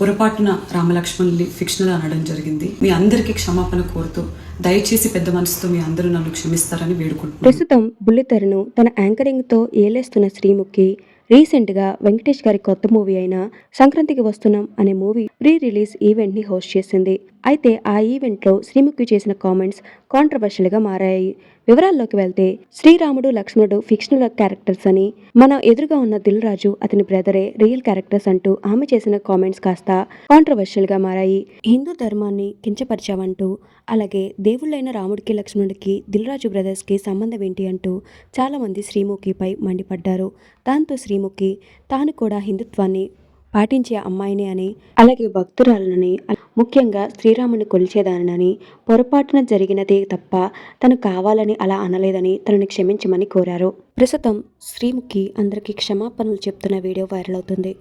పొరపాటున రామలక్ష్మణుల్ని ఫిక్షనల్ అనడం జరిగింది. మీ అందరికీ క్షమాపణ కోరుతూ దయచేసి పెద్ద మనసుతో మీ అందరూ నన్ను క్షమిస్తారని వేడుకుంటున్నాను. ప్రస్తుతం బుల్లితెరను తన యాంకరింగ్తో ఏలేస్తున్న శ్రీముఖి రీసెంట్గా వెంకటేష్ గారి కొత్త మూవీ అయిన సంక్రాంతికి వస్తున్నాం అనే మూవీ ప్రీ రిలీజ్ ఈవెంట్ని హోస్ట్ చేసింది. అయితే ఆ ఈవెంట్లో శ్రీముఖి చేసిన కామెంట్స్ కాంట్రవర్షియల్గా మారాయి. వివరాల్లోకి వెళ్తే శ్రీరాముడు లక్ష్మణుడు ఫిక్షనల్ క్యారెక్టర్స్ అని మన ఎదురుగా ఉన్న దిల్ రాజు అతని బ్రదరే రియల్ క్యారెక్టర్స్ అంటూ ఆమె చేసిన కామెంట్స్ కాస్త కాంట్రవర్షియల్గా మారాయి. హిందూ ధర్మాన్ని కించపరిచావంటూ అలాగే దేవుళ్ళైన రాముడికి లక్ష్మణుడికి దిల్ రాజు బ్రదర్స్కి సంబంధం ఏంటి అంటూ చాలామంది శ్రీముఖిపై మండిపడ్డారు. దాంతో శ్రీముఖి తాను కూడా హిందుత్వాన్ని పాటించే అమ్మాయిని అని అలాగే భక్తురాలనని ముఖ్యంగా శ్రీరాముని కొలిచేదానని పొరపాటున జరిగినదే తప్ప తను కావాలని అలా అనలేదని తనని క్షమించమని కోరారు. ప్రస్తుతం శ్రీముఖి అందరికీ క్షమాపణలు చెప్తున్న వీడియో వైరల్ అవుతుంది.